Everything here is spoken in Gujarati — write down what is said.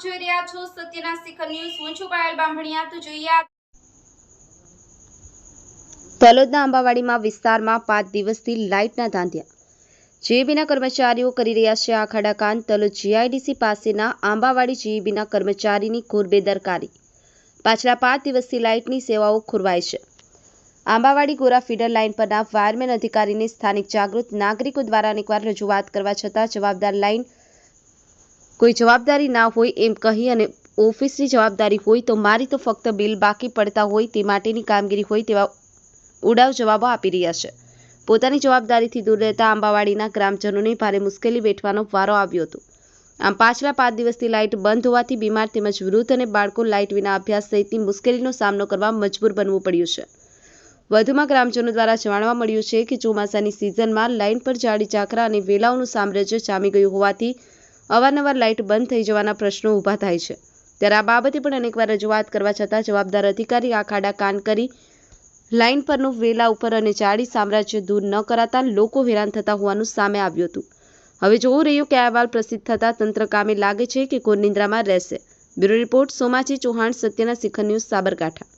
સત્યના શિખર ન્યૂઝ. હું છું પાયલ બાંભણિયા તો જોઈએ તલોદના આંબાવાડીમાં વિસ્તારમાં પાંચ દિવસથી લાઇટના ધાંધ્યા. જીઈબીના કર્મચારીઓ કરી રહ્યા છે આ ખડાકાન તલોદ જીઆઈડીસી પાસેના આંબાવાડી જીઈબીના કર્મચારીની ઘોર પાછલા પાંચ દિવસથી લાઇટની સેવાઓ ખોરવાય છે. આંબાવાડી ગોરા ફીડર લાઇન પરના વાયરમેન અધિકારીને સ્થાનિક જાગૃત નાગરિકો દ્વારા અનેકવાર રજૂઆત કરવા છતાં જવાબદાર લાઇન કોઈ જવાબદારી ના હોય એમ કહી અને ઓફિસની જવાબદારી હોય તો મારી તો ફક્ત બિલ બાકી પડતા હોય તે માટેની કામગીરી હોય તેવા ઉડાવ જવાબો આપી રહ્યા છે. પોતાની જવાબદારીથી દૂર રહેતા આંબાવાડીના ગ્રામજનોને ભારે મુશ્કેલી વેઠવાનો વારો આવ્યો હતો. આમ પાછલા પાંચ દિવસથી લાઇટ બંધ હોવાથી બીમાર તેમજ વૃદ્ધ અને બાળકો લાઇટ વિના અભ્યાસ સહિતની મુશ્કેલીનો સામનો કરવા મજબૂર બનવું પડ્યું છે. વધુમાં ગ્રામજનો દ્વારા જાણવા મળ્યું છે કે ચોમાસાની સિઝનમાં લાઇન પર જાડી ઝાકરા અને વેલાઓનું સામ્રાજ્ય જામી ગયું હોવાથી અવારનવાર લાઇટ બંધ થઈ જવાના પ્રશ્નો ઊભા થાય છે. ત્યારે આ બાબતે પણ અનેકવાર રજૂઆત કરવા છતાં જવાબદાર અધિકારી આ ખાડા કાન કરી લાઇન પરનું વેલા ઉપર અને ચાળી સામ્રાજ્ય દૂર ન કરાતા લોકો હેરાન થતા હોવાનું સામે આવ્યું હતું. હવે જોવું રહ્યું કે આ અહેવાલ પ્રસિદ્ધ થતાં તંત્ર કામે લાગે છે કે કોર નિંદ્રામાં રહેશે. બ્યુરો રિપોર્ટ સોમાજી ચૌહાણ, સત્યના શિખર ન્યૂઝ, સાબરકાંઠા.